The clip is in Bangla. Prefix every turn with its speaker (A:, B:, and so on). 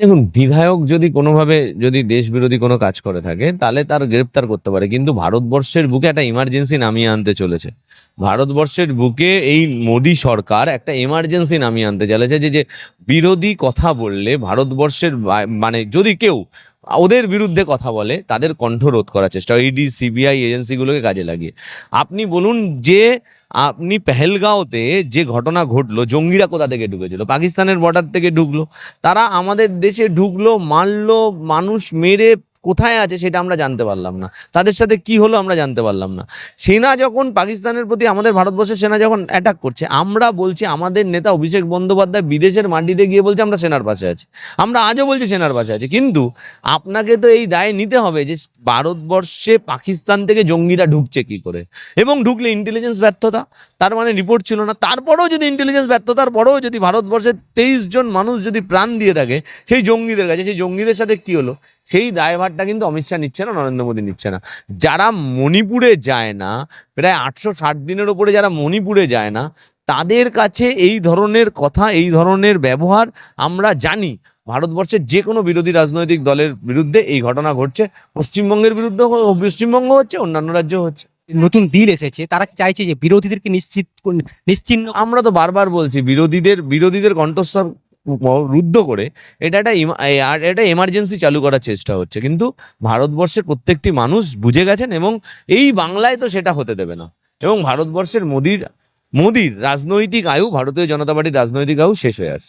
A: দেখুন, বিধায়ক যদি কোনোভাবে যদি দেশ বিরোধী কোনো কাজ করে থাকে, তাহলে তার গ্রেপ্তার করতে পারে। কিন্তু ভারতবর্ষের বুকে একটা ইমার্জেন্সি নামিয়ে আনতে চলেছে। ভারতবর্ষের বুকে এই মোদী সরকার একটা এমার্জেন্সি নামিয়ে আনতে চলেছে যে যে বিরোধী কথা বললে ভারতবর্ষের মানে যদি কেউ ওদের বিরুদ্ধে কথা বলে, তাদের কণ্ঠ রোধ করার চেষ্টা ইডি সিবিআই এজেন্সিগুলোকে কাজে লাগিয়ে। আপনি বলুন যে, আপনি পেহেলগাঁওতে যে ঘটনা ঘটলো, জঙ্গিরা কোথা থেকে ঢুকেছিল? পাকিস্তানের বর্ডার থেকে ঢুকলো। তারা আমাদের দেশে ঢুকলো, মারলো, মানুষ মেরে কোথায় আছে সেটা আমরা জানতে পারলাম না। তাদের সাথে কি হলো আমরা জানতে পারলাম না। সেনা যখন পাকিস্তানের প্রতি আমাদের ভারতবর্ষের সেনা যখন অ্যাটাক করছে, আমরা বলছি আমাদের নেতা অভিষেক বন্দ্যোপাধ্যায় বিদেশের মাটিতে গিয়ে বলছে আমরা সেনার পাশে আছি। আমরা আজও বলছি সেনার পাশে আছি। কিন্তু আপনাকে তো এই দায় নিতে হবে যে ভারতবর্ষে পাকিস্তান থেকে জঙ্গিরা ঢুকছে কি করে? এবং ঢুকলে ইন্টেলিজেন্স ব্যর্থতা, তার মানে রিপোর্ট ছিল না। তারপরেও যদি ইন্টেলিজেন্স ব্যর্থতার পরেও যদি ভারতবর্ষের তেইশ জন মানুষ যদি প্রাণ দিয়ে থাকে সেই জঙ্গিদের কাছে, সেই জঙ্গিদের সাথে কি হলো? সেই দায়ভারটা কিন্তু অমিত শাহ নিচ্ছে না নরেন্দ্র মোদী নিচ্ছে না। যারা মণিপুরে যায় না প্রায় আটশো ষাট দিনের ওপরে যারা মণিপুরে যায় না তাদের কাছে এই ধরনের কথা এই ধরনের ব্যবহার আমরা জানি। ভারতবর্ষের যে কোনো বিরোধী রাজনৈতিক দলের বিরুদ্ধে এই ঘটনা ঘটছে। পশ্চিমবঙ্গের বিরুদ্ধে পশ্চিমবঙ্গ হচ্ছে অন্যান্য রাজ্য হচ্ছে।
B: নতুন বিল এসেছে তারা চাইছে যে বিরোধীদেরকে নিশ্চিত নিশ্চিহ্ন
A: আমরা তো বারবার বলছি বিরোধীদের বিরোধীদের কণ্ঠস্বর রুদ্ধ করে এটা একটা আর এটা এমার্জেন্সি চালু করার চেষ্টা হচ্ছে। কিন্তু ভারতবর্ষের প্রত্যেকটি মানুষ বুঝে গেছেন এবং এই বাংলায় তো সেটা হতে দেবে না। এবং ভারতবর্ষের মোদির মোদির রাজনৈতিক আয়ু, ভারতীয় জনতা পার্টির রাজনৈতিক আয়ু শেষ হয়ে আসছে।